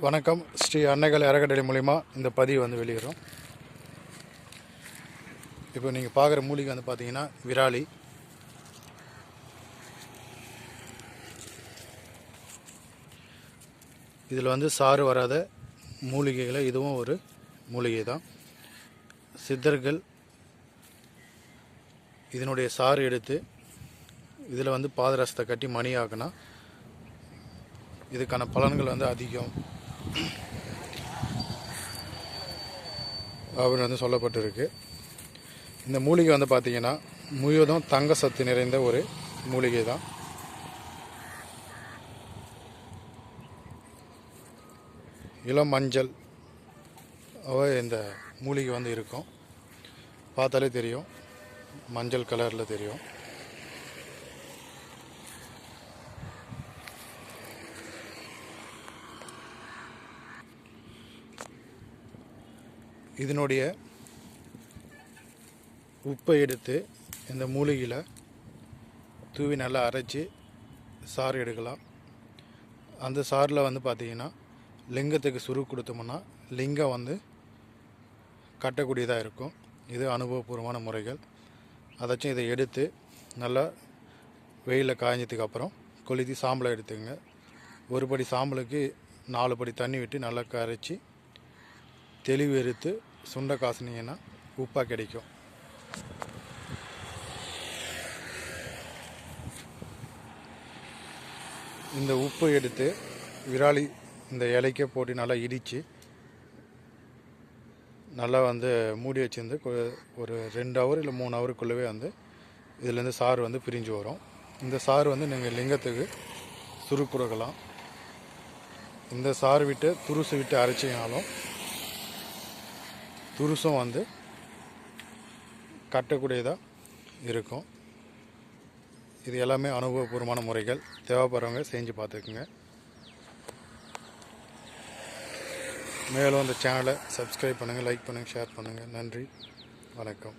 வணக்கம். ஸ்ரீ அன்னைகள் அறக்கட்டளை மூலிமா இந்த பதிவு வந்து வெளியிடும் இப்போ நீங்கள் பார்க்குற மூலிகை வந்து பார்த்தீங்கன்னா விராலி. இதில் வந்து சாறு வராத மூலிகைகளை இதுவும் ஒரு மூலிகை தான் சித்தர்கள் இதனுடைய சாறு எடுத்து இதில் வந்து பாதரசத்தை கட்டி மணியாக்குனா இதுக்கான பலன்கள் வந்து அதிகம். அப்படின்னு வந்து சொல்லப்பட்டிருக்கு. இந்த மூலிகை வந்து பார்த்தீங்கன்னா முழுவதும் தங்க சத்து நிறைந்த ஒரு மூலிகை தான் இளம் மஞ்சள் இந்த மூலிகை வந்து இருக்கும். பார்த்தாலே தெரியும். மஞ்சள் கலரில் தெரியும். இதனுடைய உப்பை எடுத்து இந்த மூலிகையில் தூவி நல்லா அரைச்சி சாறு எடுக்கலாம். அந்த சாறில் வந்து பார்த்திங்கன்னா லிங்கத்துக்கு சுரு கொடுத்தோம்னா லிங்கம் வந்து கட்டக்கூடியதாக இருக்கும். இது அனுபவபூர்வமான முறைகள். அதாச்சும் இதை எடுத்து நல்லா வெயிலில் காய்ஞ்சதுக்கு அப்புறம் கொளுத்தி சாம்பலை எடுத்துங்க ஒரு படி சாம்பலுக்கு நாலு படி தண்ணி விட்டு நல்லா கரைச்சி தெளிவு எடுத்து சுண்டை காசுனீங்கன்னா உப்பாக கிடைக்கும். இந்த உப்பு எடுத்து விராலி இந்த இலைக்க போட்டு நல்லா இடித்து நல்லா வந்து மூடி வச்சுருந்து ஒரு ரெண்டு ஹவர் இல்லை மூணு ஹவருக்குள்ளவே வந்து இதுலேருந்து சாறு வந்து பிரிஞ்சு வரும். இந்த சாறு வந்து நீங்கள் லிங்கத்துக்கு சுருக்குறக்கலாம். இந்த சாறு விட்டு துருசு விட்டு அரைச்சிங்கனாலும் துருசும் வந்து கட்டக்கூடியதாக இருக்கும். இது எல்லாமே அனுபவபூர்வமான முறைகள். தேவைப்படுறவங்க செஞ்சு பார்த்துக்குங்க. மேலும் அந்த சேனலை சப்ஸ்கிரைப் பண்ணுங்கள் லைக் பண்ணுங்கள் ஷேர் பண்ணுங்கள் நன்றி. வணக்கம்.